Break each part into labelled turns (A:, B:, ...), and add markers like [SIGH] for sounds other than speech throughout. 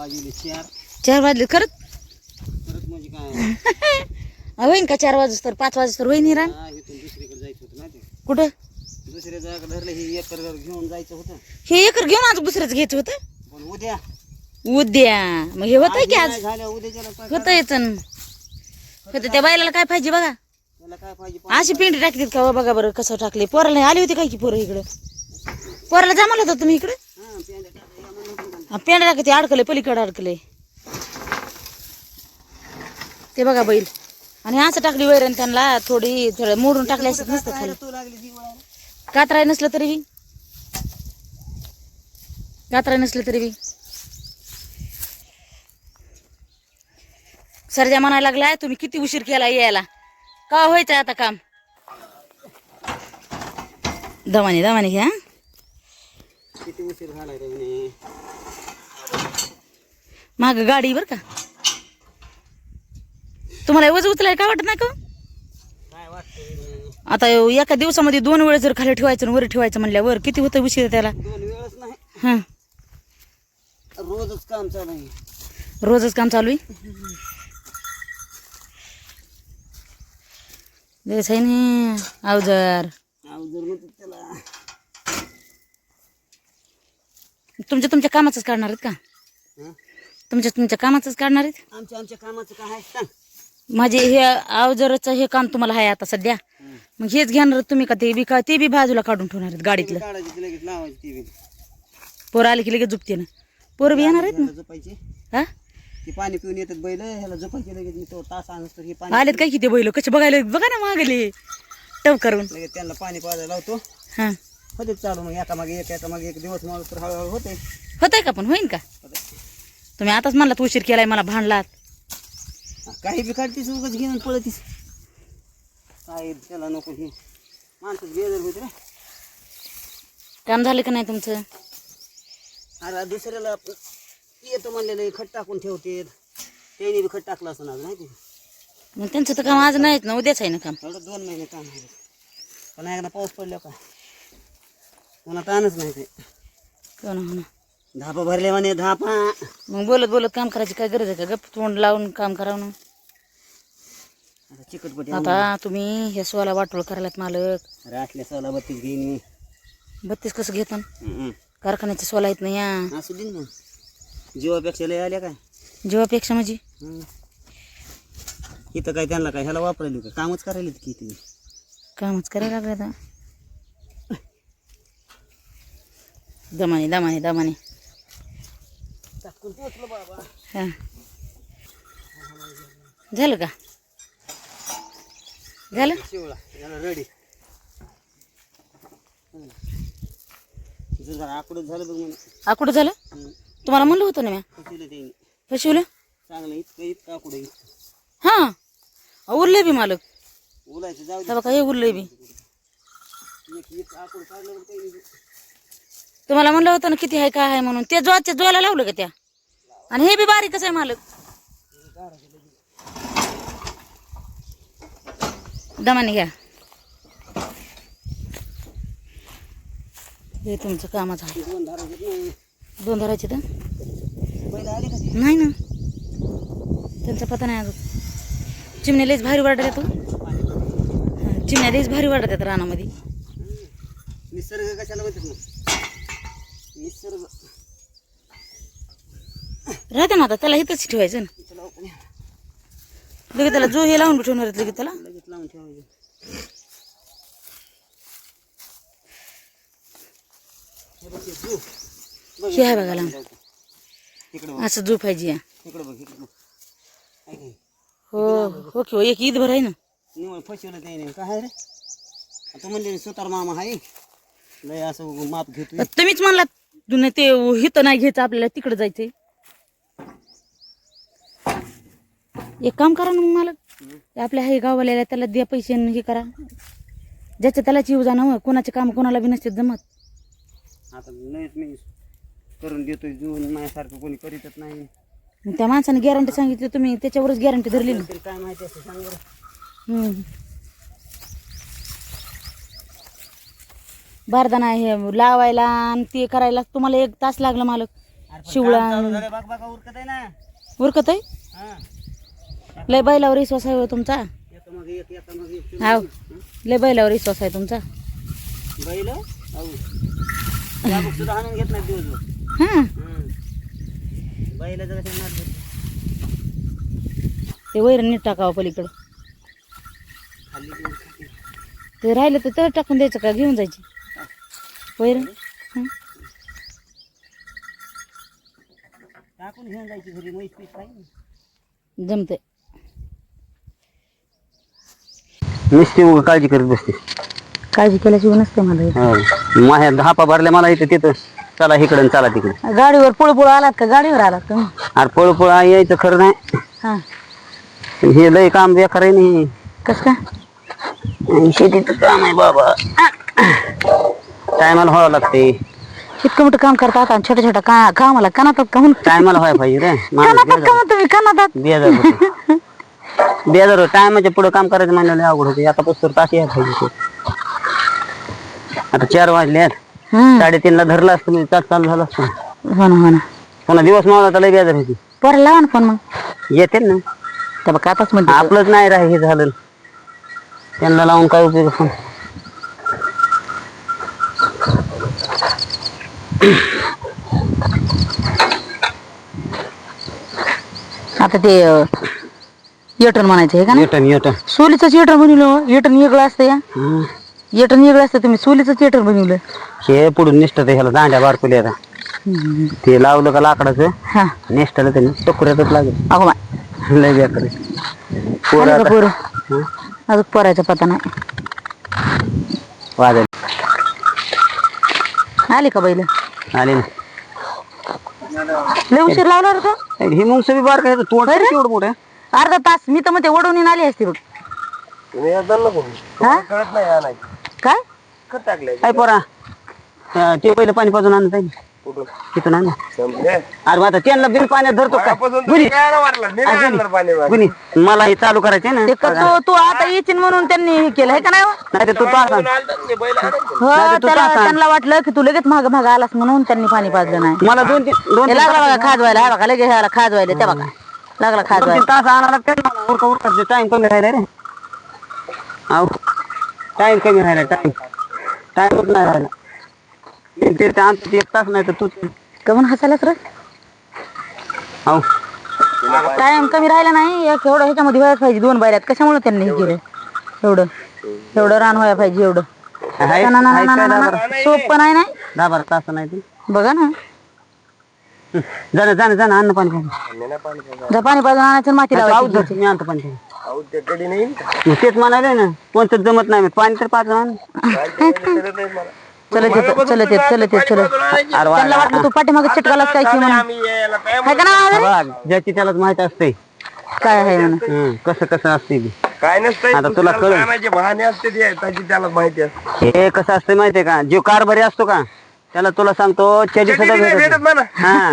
A: वाजले चार.
B: चार वाजले खरंच?
A: परत म्हणजे काय? [LAUGHS]
B: होईन का चार वाजता तर? पाच वाजता तर होईन ही
A: हा, इथून दुसरीकडे जायचं होतं माहिती आहे?
B: कुठं?
A: दुसऱ्या जागा धरलं हे एकर घेऊन जायचं होतं.
B: हे एकर घेऊन आज दुसरंच घ्यायचं होतं?
A: पण उद्या.
B: उद्या. मग हे होतंय की आज?
A: झालं उद्याच्याला काय
B: होतं येतं होतं त्या बायला काय पाहिजे बघा.
A: त्याला काय पाहिजे
B: अशी पिंडी टाकलीत का हो बघा बरं कसं टाकले पोराला आली होती काय की पोरं इकडं? पोराला जमाला होता तुम्ही इकडं?
A: हा पेंड्या टाका, या म्हणून होतं का?
B: हा, पेंड टाकले ते अडकले पलीकडे अडकले ते बघा बैल आणि असं टाकली वैरण त्यांना थोडी थोडं मोडून टाकले असत नसतं खाली. कातराय नसलं तरी बी कातराय नसलं तरी बी सरजा म्हणायला लागलाय तुम्ही किती उशीर केला यायला का व्हायचंय आता काम दमाने दमाने घ्या?
A: किती उशीर म्हणे.
B: माग गाडी बर का. तुम्हाला वज उचलाय का वाटत नाही का
A: रे?
B: आता एका दिवसामध्ये दोन वेळ जर खाली ठेवायचं वर ठेवायचं म्हणल्यावर किती होतं उशीर त्याला? हां.
A: रोजच काम चालू आहे.
B: रोजच काम चालू आहे? ना अवजर.
A: त्याला.
B: तुमच्या तुमच्या कामाचंच काढणार आहेत का?
A: हं?
B: तुमच्या तुमच्या कामाचंच काढणार आहेत?
A: आमच्या आमच्या कामाचं काय आहे सांग.
B: माझे हे अवजरचं हे काम तुम्हाला आहे आता सध्या. मग हेच घेणार तुम्ही का ते बी का ते बी बाजूला काढून ठेवणार आहेत गाडीतलं?
A: काढायची ती लगेच लावायची ती बी.
B: पोरं आले की लगेच झुपते ना. पोरं बी येणार आहेत ना
A: ह्याला झोपायची.
B: हा?
A: ती पाणी पिऊन येतात बैल ह्याला झोपायची लगेच. मी तो तास आणस तर हे पाणी
B: आलेत काय किती बैल? कसे बघायला बघा ना मागले. टव करून.
A: लगेच त्यांना पाणी पाजायला लावतो.
B: हा.
A: होते चालू मग एका मागे एक एका मागे एक दिवस मला तर हळूहळू होते
B: होतंय का पण? होईन का? तुम्ही आताच म्हणलात उशीर केलाय मला भांडलात.
A: काही बी काढतीस उगाच घेऊन पळतीस. काय त्याला नको हे. माणसं बेदर होते रे.
B: काम झालं का नाही तुमचं?
A: अरे दुसऱ्याला येतो म्हणलेलं खट टाकून ठेवते त्यांनी बी खट टाकलं असं आज माहिती
B: मग त्यांचं तर काम आज नाहीच ना उद्याच आहे ना काम.
A: एवढं दोन महिने काम आहे. पण एकदा पाऊस पडल्यावर काय पुन्हा ताणच नाही ते.
B: हो ना हो ना.
A: धापा भरले म्हणे धापा.
B: मग बोलत बोलत काम करायची काय गरज आहे का? गप्प तोंड लावून काम करावं ना.
A: आता चिकटपटी
B: आता तुम्ही हे सोला वाटोळ करायलात मालक.
A: अरे असल्या सोला बत्तीस घेईन मी.
B: बत्तीस कसं घेतात
A: हम्म.
B: कारखान्याचे सोला येत नाही या.
A: असू दे ना जीवापेक्षा लय आल्या काय?
B: जेव्हापेक्षा म्हणजे?
A: हम्म. इथं काय त्यांना काय ह्याला वापरायला का? कामच करायला की ती
B: कामच करायला लागलं आता. दमाने दमाने दमाने. झालं का? झालं?
A: रेडी आकडं झालं? बघ
B: झालं तुम्हाला म्हणलं होतं ना मी
A: फसवलं? चांगलं इतकं इतकं आकडं आहे.
B: हां उरले बी मालक.
A: उरायचं जाऊ
B: हे उरले बी. तुम्हाला म्हणलं होतं ना किती आहे काय आहे म्हणून. ते जोच्या जोला लावलं का त्या? आणि हे बी बारीकच आहे मालक. दमाने घ्या. हे तुमचं कामाचं झालं
A: दोन धारायचे
B: दोन धरायचे तर? नाही ना. त्यांचा पता नाही अजून. चिमण्या लईच भारी वाटत येतो हो. चिमण्या लईच भारी वाटत येतात रानामध्ये.
A: निसर्ग कशाला म्हणतात ना निसर्ग
B: राहते ना आता त्याला इथंच ठेवायचं ना. लगेच त्याला जो हे लावून ठेवणार लगेच त्याला.
A: लगेच लावून ठेवायचं. हे
B: आहे बघा लांब असं जो. पाहिजे
A: हे?
B: हो हो की हो एक ईद भर आहे ना.
A: फसवलं काय रे? आता म्हणले सुतार मामा आहे. लय असं माप
B: तुम्हीच म्हणला तुने ते हिथं नाही घ्यायचं आपल्याला तिकडे जायचंय. एक काम करा ना मग मला. ते आपल्या हे गाववाल्याला त्याला द्या पैसे आणि हे करा. ज्याच्या त्यालाच येऊ जाणं कोणाचे काम कोणाला बी नसते जमत.
A: आता लयच मी करून देतोय जीवन माझ्यासारखं कोणी करीतच नाही.
B: मग त्या माणसाने गॅरंटी सांगितली तुम्ही त्याच्यावरच गॅरंटी धरली ना.
A: काय माहिती असं सांग बरं.
B: बारदाना हे लावायला आणि ते करायला तुम्हाला एक तास लागला मालक. शिवळा.
A: उरकत आहे ना.
B: उरकत आहे लय बैलावर विश्वास आहे हो तुमचा? हाव. लय बैलावर विश्वास आहे तुमचा.
A: बैल? अहो त्या बघ सुद्धा हाणून घेत नाही दिवसभर.
B: हां.
A: बैलाचं कसं नाद घेत.
B: ते वैरण नीट टाकावं पलीकडं.
A: खाली देऊन खाते.
B: ते राहिलं तर तर टाकून द्यायचं का? घेऊन जायची. वैरण? हं.
A: टाकून घेऊन जायची घरी म्हैस पीस पाहिजे
B: जमतंय.
A: नुसती उगा काळजी करीत बसते.
B: काळजी केल्याशिवाय नसते मला हे.
A: माझ्या धापा भरल्या मला इथं तिथं. चला इकडं चला तिकडं.
B: गाडीवर पुळ पुळ आलात का? गाडीवर आलात तुम्ही
A: अरे पळ पळ यायचं खरं नाही.
B: हां.
A: हे लय काम बेकार आहे नाही
B: कसं काय?
A: शेतीचं काम आहे बाबा. टायमाला व्हावं लागते.
B: इतकं मोठं काम करतात आणि छोट्या छोट्या का कामाला कानातात का म्हणून
A: टायमाला व्हायला पाहिजे रे. माणूस
B: कानातात का मी कानातात
A: बेजार होतो. बेजार टायमाच्या पुढे काम करायचं म्हणलं अवघड होते. आता पुस्तक तास यायला पाहिजे ते. आता चार वाजले आहेत.
B: हं.
A: साडेतीनला धरलं असतं मी तास चालू झालं असतं.
B: हो ना हो ना.
A: पुन्हा दिवस मावला तर लय बेजार होती.
B: बरं लावा ना फोन मग.
A: येते ना.
B: त्या बघ आताच म्हणते.
A: आपलंच नाही राह हे झालं. त्यांना लावून काय उपयोग पण
B: आता ते येटन म्हणायचं आहे का ना
A: येटन येटन.
B: सोलीचंच येटन बनवलं येटन वेगळं असतं या.
A: हं.
B: येटन वेगळं असतं तुम्ही सोलीचंच येटन बनवलं.
A: हे पुढून निष्ठत ह्याला दांड्या बारकुली आता.
B: हं.
A: ते लावलं का लाकडाचं?
B: हा.
A: नेसटाला त्यांनी टोकऱ्यातच लागेल.
B: अगो बाय
A: लय बेकार. पोरं
B: आलं का
A: आता-
B: पोरं
A: हं?
B: अजून पोरायचा पत्ता नाही.
A: वाजल.
B: आली का बैल?
A: आले ना.
B: लय उशीर लावला रे तो.
A: ही मग सगळी बार काय तोंड मोठं आहे.
B: अर्धा तास मी तर मग ते ओढवून आली असते बघ. हा? काय?
A: काय पोरा अं, ते पहिलं पाणी पाजून आणत आहे तिथून आण. ना. अरे मग आता त्यांना बिल पाण्यात धरतो गुनी. गुनी. मला हे चालू करायचंय ना.
B: ते का तू तू आता येशील म्हणून त्यांनी हे केलं आहे का नाही हो?
A: नाही तर तू.
B: हो
A: नाही तू
B: त्याला. त्यांना वाटलं की तू लगेच माग माग आलास म्हणून त्यांनी पाणी पाजलं नाही.
A: मला दोन तीन दोन
B: ते
A: तीन
B: लागला बघा खाजवायला हा बघा लगेच ह्याला खाजवायला त्या बघा. लागला
A: दोन
B: खाजवायला.
A: तीन तास आणायला लागते ना. उरका उरका. टाइम कमी राहिला रे. अहो टाइम कमी राहिला टाइम टाइमच नाही राहिला. एक दीड ते आणतो ते एक तास नाही तर तू
B: कमून हसायलाच रे
A: अहो
B: टाइम कमी राहिला नाही. एक एवढं ह्याच्यामध्ये व्हायला पाहिजे. दोन बैऱ्यात कशामुळे त्यांनी हे केलं? एवढं. एवढं रान व्हायला पाहिजे एवढं.
A: हाय-
B: ना- ना-
A: हाय
B: ना-
A: काय
B: ना-
A: दहा
B: ना-
A: बारा-
B: ना. सोप पण आहे नाही?
A: दहा बारा तास नाही ते.
B: बघा ना.
A: जाणं जाणं जाणं अन्न पाणी पाणी.
B: जर पाणी पाजून आणायचं आणि माती लावायची
A: धर, मी आणतो पाणी मग तेच म्हणाले ना कोणतं जमत नाही पाणी तर पाच आण.
B: चलत येत चलत येत चलत येत चलत
A: अरे वा
B: त्यांना वाटलं तू पाठीमागे चिटकालाच काय की म्हणून हाय का ना
A: बघ, ज्याची त्यालाच माहीत असते.
B: काय आहे म्हणून
A: हं, कसं कसं असते ते.
C: काय
A: आता तुला कळलं.
C: बहाणे असते ते त्याची त्याला माहिती असते.
A: हे कसं असतं माहितीये का? जो कारभारी असतो का? त्याला तुला सांगतो चडी सुद्धा
C: नाही
A: भेटत.
C: म्हणा
A: हा.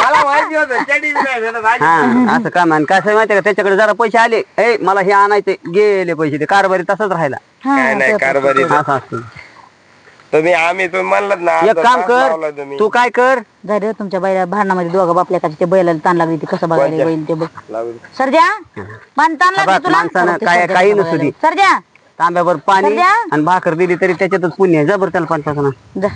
C: मला माहिती होतं चडी नाही भेटत आधी.
A: हा असं काम आणि कसं आहे माहितीये का? त्याच्याकडे जरा पैसे आले. ए मला हे आणायचे गेले पैसे ते कारभारी तसाच राहिला.
B: हा,
C: काय नाही कारभारी
A: असं असतं.
C: तुम्ही आम्ही तुम्ही म्हणलात ना
A: एक काम कर
C: तुम्ही.
A: तू काय कर?
B: झाले तुमच्या बैला भांडणामध्ये दोघं बापल्या का ते बैलाला ताण लागली ते कसं बघायला बैल ते बघ. सरजा मान ताण
A: बघ,
B: लागली तुला?
A: माणसानं
B: ते
A: काय- काही नसू दे.
B: सरजा.
A: तांब्यावर पाणी
B: सध्या?
A: आणि भाकर दिली तरी त्याच्यातच पुण्य आहे. जबर त्याला पाणी पाजणं.
B: जा.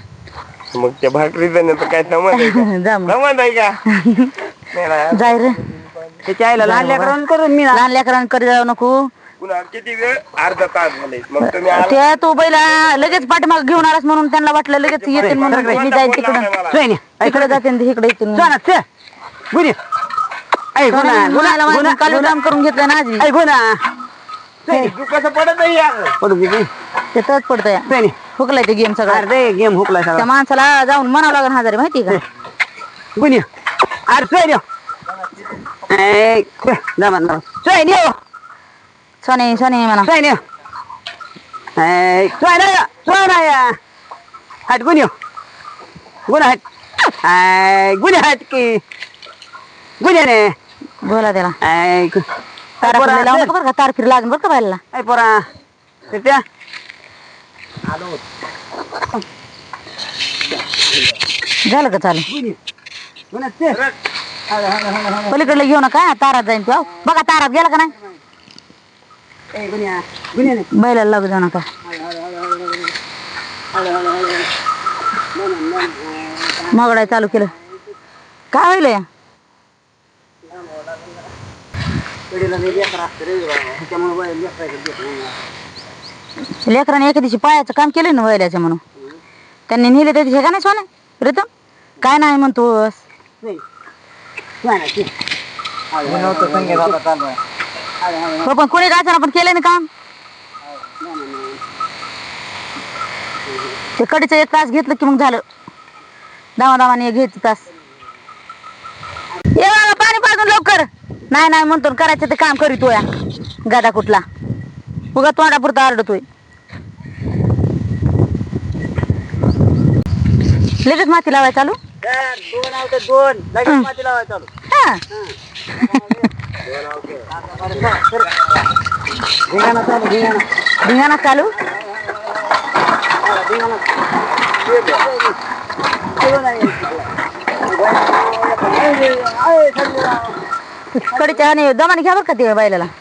C: मग त्या भाकरीचं तर काय समज आहे का? [LAUGHS]
B: जा मग.
C: समज आहे का? [LAUGHS] नाही ना.
B: जाय रे.
A: त्याच्या आईला लहान लेकरांना करून मी
B: लहान लेकरांकडे जाऊ नको.
C: पुन्हा किती वेळ? अर्धा तास झाले मग तुम्ही आला-
B: ते तू बैला लगेच पाठीमाग घेऊन आलास म्हणून त्यांना वाटलं लगेच येते म्हणून. मी तिकडं.
A: ऐक
B: इकडे जाते इकडे येते
A: जा ना, ते. गुन्हे. ऐ, गुन्हा, गुन्हा,
B: गुन्हाला
A: गुन्हा,
B: काल. काम करून घेतलं ना आजी.
A: ऐ, गुन्हा.
C: तू कसं पडत आहे यार
A: पडू दे, दे.
B: ते तच पडतं या
A: सोयने.
B: हुकलाय ते गेम सगळं
A: अरे दे, गेम हुकलाय
B: त्या
A: सगळा.
B: माणसाला जाऊन म्हणावं लागेल हजारे माहिती का
A: गुन्हे. अरे सोयने. ऐ, जा म्हणा. सोयने, हो.
B: सोने सोने म्हणा
A: सोयने. ऐ, सोयने, सोयने. हट, गुन्हे. गुन्हा हट. ऐ, गुन्हे हट की. गुन्हे रे.
B: बोला त्याला
A: ऐ, गु-
B: तारा
A: पोरा,
B: फिरले लावू नका बरं का तार फिर लागेल बरं का बायला
A: ऐ, पोरा. ते त्या.
B: झालं का चालू
A: गुन्हे गुन्हे ते.
B: पलीकडलं घेऊ नका तारात जाईन तू बघा तारात गेला का नाही
A: ए, गुन्हे गुन्हे नाही
B: बैलाला लागू जाऊ नका. मगडाय चालू केलं काय होईल या
A: पिढीला लई लेकरं असतं रे बाबा. त्याच्यामुळे वय लेकराचं देत नाही.
B: लेकराने एका दिवशी पायाचं काम केलं ना वैल्याचं म्हणून त्यांनी नेले त्या दिवशी का नाही सोने रितम काय नाही म्हणतोस
A: नाही. ते. हळू,
B: हो पण कोणी काय पण केलं ना काम ते कडीचं एक तास घेतलं की मग झालं दामा दामाने घ्यायचं तास ये बाबा पाणी पाजून लवकर नाही नाही म्हणतो करायचं ते काम करीतो या गादा कुठला उगा तोंडापुरता आरडतोय लगेच माती लावाय चालू
A: दोन आहे तर दोन लगेच माती लावायचं चालू
B: हा
A: धिंगाणा चालू धिंगाणा
B: धिंगाणा चालू
A: धिंगाणा
B: कडीच्या आणि दमाने घ्या बरं का ते बैलाला
A: आहे,